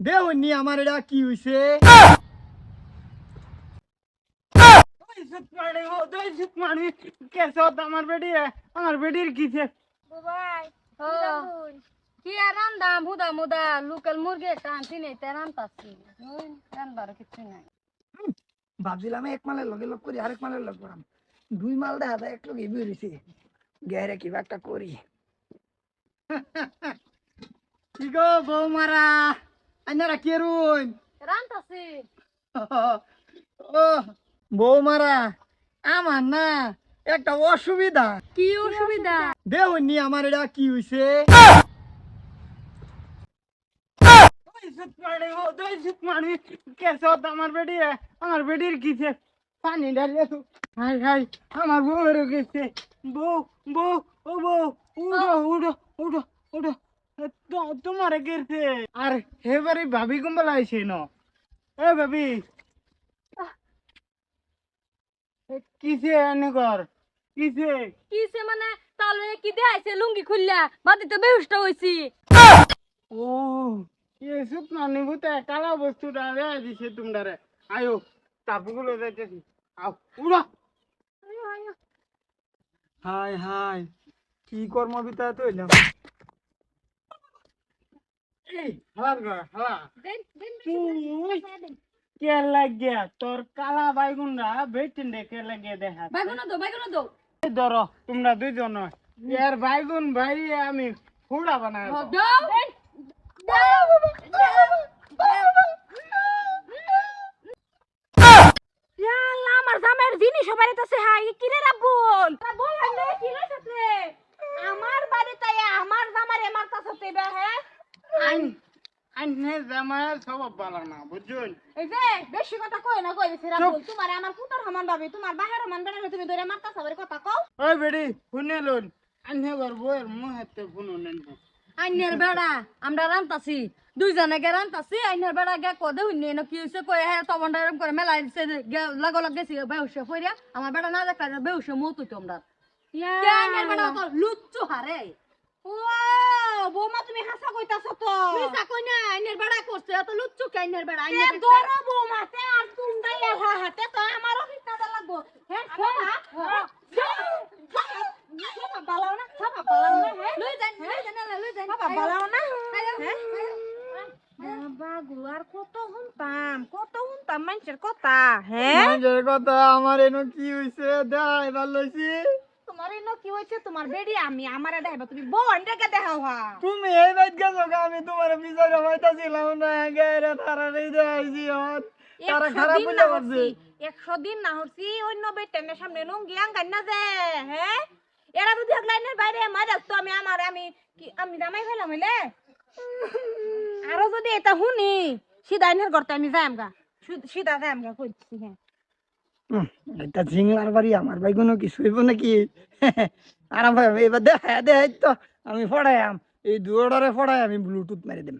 দেহনি আমার এটা কি হইছে? আমার বেডি আমার বেডির কিছে কি আর রান্দাম? হুদা মুদা লোকাল মুরগি একটা নেই তাই রান্তাছি রান্দার কিছু নাই। ভাবছিলাম এক মালের লগে লগ করি আরেক মালের লগ করাম। দুই মাল দেখা যায় এক লগে বেরিয়েছে গেরে কিবা একটা করি। কি গো বৌমারা। আইনারা কে রুন রান্তাছি ও বৌমারা আমার না একটা অসুবিধা। কি অসুবিধা? দেহনি আমার এটা কি হইছে? আমার বেডি আমার বেডির কিছে পানি তো হাই হাই আমার বউয়েরও গেছে বউ বউ ও বউ উঠো উঠো উঠো উঠো। হে ভাবি ন? ভাবি। মানে? তালে কি দে লুঙ্গি খুললা বাদি তো বেহুশটা হইছি। ও এ সুপ না কালা বস্তুটা রে দিছে তোমরা রে আয়ো তাপুগুলো যাইতেছি। আও হাই হাই কি কর্ম তো এলাম তুই কে লাগে তোর কালা বাইগুনরা বেটিন কে লাগে দেখা বাইগুনা দো বাইগুনা দো। ধরো তোমরা দুইজন এর বাইগুন ভাই আমি ফুড়া আমার জামাইয়ের জিনিস সবাই তাছে হাই কি রে রাবুল রাবুল কি আমার বাড়িতে আয়া আমার জামার এমার কাছে হ্যাঁ আইন আইন নে জামায় ভালো না বুঝুন এই যে বেশি কথা কই না কই বেশি রাবুল তোমার আমার পুতার সমান ভাবি তোমার বাহির সমান বানালে তুমি ধরে মারতা সবার কথা কও। ওই বেড়ি শুনে লোন আইনে ঘর বইয়ের মুহেতে ফোন নেন আইনের বেড়া আমরা রান্তাছি দুইজনে গে রান্তাছি আইনের বেড়া গে কদে হুইনে ন কি হইছে কই হ্যাঁ এরকম করে মেলা দিছে লাগ লাগ গেছি বেহুশে কইরা আমার বেড়া না দেখলা বেহুশে মত হইতো আমরা কে আইনের বেড়া তো লুচ্চু হারে? ও বৌমা তুমি হাসা কইতাছো তো। মিছা কই না আইনের বেড়া করছে এত লুচ্চু কে আইনের বেড়া এ আইনের ধরো বৌমা তে আর তুমটা এলা হাতে তো আমারও ফিটনা লাগবো। হ্যাঁ শোনা সবা বালাও না সবা বালাও না হ্যাঁ। লই যান লই যান লই যান সবা বালাও না। বাবা কত হুনতাম কত হুনতাম মানুষের কথা হ্যাঁ? কথা আমার এনো কি হইছে? ভালো হইছে তোমার কি হয়েছে তোমার বেডি আমি আমার দেখাবো তুমি বউ আন্ডাকে দেখাও হা। তুমি এই বাইত গেছো গা, আমি তোমার বিচারে হইতাছিলাম না গেরে তারা নেই দেখাইছি আমার তারা খারাপ দিন করছে। হচ্ছি, একশো দিন না হচ্ছি অন্য বেটেনের সামনে লুঙ্গি আঙ্গান না যে হ্যাঁ এরা যদি লাইনের বাইরে মার তো আমি আমার আমি কি আমি জামাই ফেলাম হইলে? আরও যদি এটা শুনি সিধা এনের করতে আমি যাই আমগা সু- সিধা যাই আমগা কইছি হ্যাঁ। হুম, এটা ঝিংলার বাড়ি, আমার ভাই কোনো কিছু হইব নাকি? আরাম এবার দেখায় দেখাই তো, আমি আম, এই দুয়ারে ফড়াই আমি ব্লুটুথ মেরে দিম।